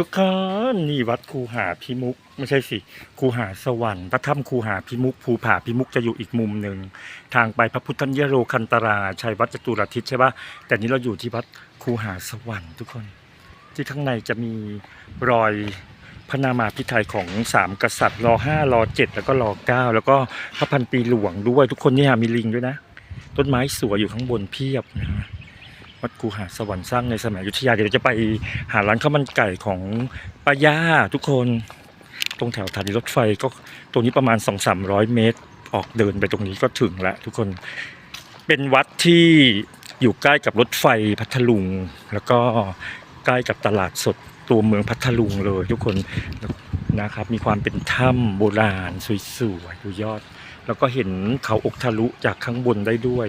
ทุกคนนี่วัดคูหาพิมุก ไม่ใช่สิคูหาสวรรค์พระถ้ำคูหาพิมุกภูผาพิมุกจะอยู่อีกมุมหนึ่งทางไปพระพุทธเยโรคันตราชัยวัดจตุรทิศใช่ปะแต่นี้เราอยู่ที่วัดคูหาสวรรค์ทุกคน ที่ข้างในจะมีรอยพระนามาพิไทยของสามกษัตริย์รอห้ารอเจ็ดแล้วก็รอเก้าแล้วก็พระพันปีหลวงด้วยทุกคนเนี่ฮะมีลิงด้วยนะ ต้นไม้สวยอยู่ข้างบนเพียบนะฮะ วัดกูหาสวรรค์สร้างในสมัยยุทธยาเดี๋ยวจะไปหาร้านข้าวมันไก่ของป้าย่าทุกคน ตรงแถวสถานีรถไฟก็ตรงนี้ประมาณ 2 3 0 0 เมตร ออกเดินไปตรงนี้ก็ถึงล้วทุกคนเป็นวัดที่อยู่ใกล้กับรถไฟพัทลุง แล้วก็ใกล้กับตลาดสดตัวเมืองพัทลุงเลย ทุกคนนะครับ มีความเป็นถ้ำโบราณสวยๆดูยอด แล้วก็เห็นเขาอกทะลุจากข้างบนได้ด้วย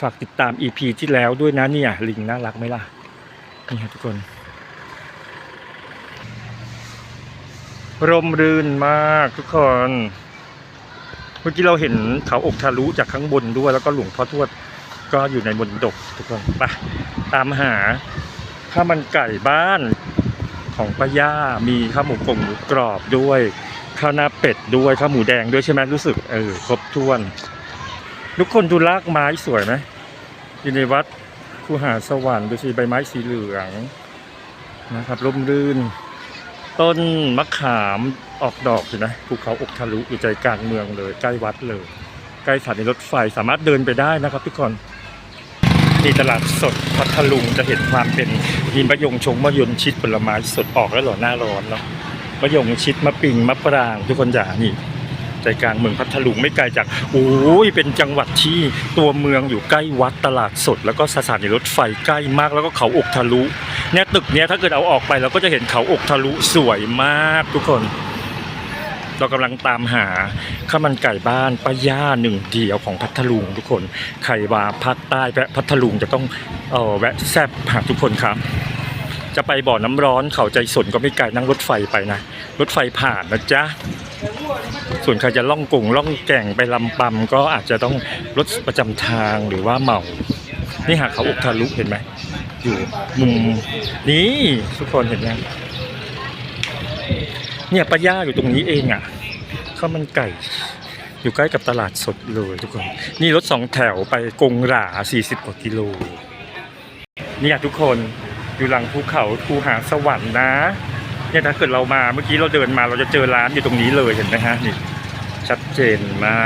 ฝากติดตาม EP ที่แล้วด้วยนะเนี่ยลิงน่ารักไหมล่ะ นี่ครับทุกคน ร่มรื่นมากทุกคน เมื่อกี้เราเห็นเขาอกทะลุจากข้างบนด้วย แล้วก็หลวงพ่อทวดก็อยู่ในบนดกทุกคนไปตามหาข้าวมันไก่บ้านของป้าย่ามีข้าวหมูกงหมูกรอบด้วยข้าวหน้าเป็ดด้วยข้าวหมูแดงด้วยใช่ไหมรู้สึกเออครบถ้วน ทุกคนดูรากไม้สวยไหมอยู่ในวัดคูหาสวรรค์ดูสิใบไม้สีเหลืองนะครับร่มรื่น ต้นมะขามออกดอกอยู่นะภูเขาอกทะลุอยู่ใจกลางเมืองเลย ใกล้วัดเลย ใกล้สถานีรถไฟสามารถเดินไปได้นะครับ ทุกคนที่ตลาดสดพัทลุงจะเห็นความเป็นมีมะยงชงมะยนชิดผลไม้สดออกแล้วหรอหน้าร้อนเนาะมะยงชิดมะปิงมะปราง ทุกคนจ๋านี่ ใจกลางเมืองพัทลุงไม่ไกลจากโอ้ยเป็นจังหวัดที่ตัวเมืองอยู่ใกล้วัดตลาดสด แล้วก็สถานีรถไฟใกล้มากแล้วก็เขาอกทะลุเนี่ยตึกเนี้ยถ้าเกิดเอาออกไปเราก็จะเห็นเขาอกทะลุสวยมากทุกคน เรากำลังตามหาข้าวมันไก่บ้านป้าย่าหนึ่งเดียวของพัทลุงทุกคนใครว่าภาคใต้แวะพัทลุงจะต้องเออแวะแซบหาทุกคนครับจะไปบ่อน้ำร้อนเขาใจสนก็ไม่ไกลนั่งรถไฟไปนะ รถไฟผ่านนะจ๊ะ ส่วนใครจะล่องกุ่งล่องแก่งไปลำปำก็อาจจะต้องรถประจำทางหรือว่าเหมา นี่หากเขาอกทะลุเห็นไหมอยู่มุมนี้ทุกคนเห็นไหมเนี่ยป้าย่าอยู่ตรงนี้เองอะข้าวมันไก่อยู่ใกล้กับตลาดสดเลยทุกคน นี่รถสองแถวไปกงหรา40กว่ากิโลเนี่ยทุกคนอยู่หลังภูเขาภูหาสวรรค์นะ เนี่ยถ้าเกิดเรามาเมื่อกี้เราเดินมาเราจะเจอร้านอยู่ตรงนี้เลยเห็นไหมฮะนี่ชัดเจนมา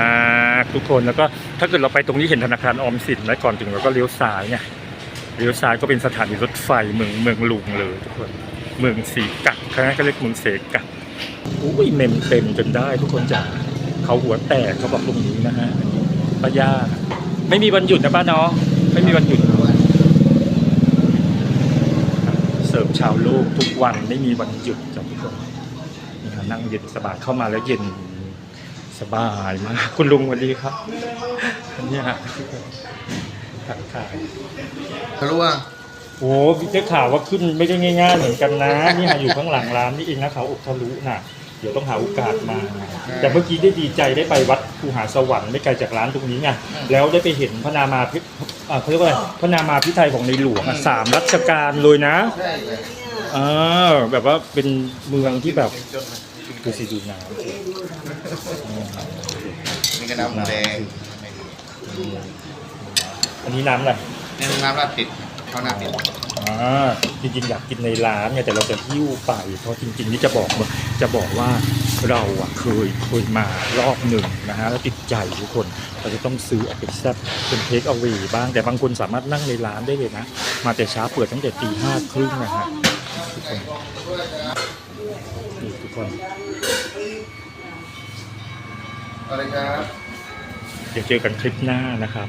กทุกคนแล้วก็ถ้าเกิดเราไปตรงนี้เห็นธนาคารออมสินแล้วก่อนถึงเราก็เลี้ยวซ้ายเนี่ยเลี้ยวซ้ายก็เป็นสถานีรถไฟเมืองเมืองลุงเลยทุกคนเมืองสีกักคณะก็เรียกเมืองเสกักอุ้ยเมมเต็มจนได้ทุกคนจ๋าเขาหัวแตกเขาบอกตรงนี้นะฮะป้าย่าไม่มีวันหยุดนะป้าเนาะไม่มีวันหยุด เสิ ร์ฟชาวโลกทุกวันไม่มีวันหยุดจ้ะทุกคนนี่ค่ะนั่งเย็นสบายเข้ามาแล้วเย็นสบายมาก คุณลุงสวัสดีครับเนี่ยทักทายทะลุอะโอ้ได้ข่าวว่าขึ้นไม่ได้ง่ายๆเหมือนกันนะนี่ค่ะอยู่ข้างหลังร้านนี่เองนะเขาอกทะลุน่ะ เดี๋ยวต้องหาโอกาสมา แต่เมื่อกี้ได้ดีใจได้ไปวัดภูหาสวรรค์ไม่ไกลจากร้านตรงนี้ไงแล้วได้ไปเห็นพระนามาพิอ่าเขาเรียกว่าอะไรพระนามาพิไทยของในหลวงอะสามรัชกาลเลยนะใช่เลยเออแบบว่าเป็นเมืองที่แบบดูสิดูน้ำสิมีกระน้ำหมูแดงอันนี้น้ำอะไรนี่น้ำราดติดข้าวหน้าติด อ่าจริงๆอยากกินในร้านไงแต่เราจะหิ้วไปเพราะจริงๆนี่จะบอกว่าจะบอกว่าเราอะเคยเคยมารอบหนึ่งนะฮะแล้วติดใจทุกคนเราจะต้องซื้อเอาไปแซ่บเป็นเทคเอา a y บ้าง แต่บางคนสามารถนั่งในร้านได้เลยนะ มาแต่เช้าเปิดตั้งแต่ตีห้าครึ่งนะฮะทุกคนนี่ทุกคนอะไรครับเดี๋ยวเจอกันคลิปหน้านะครับ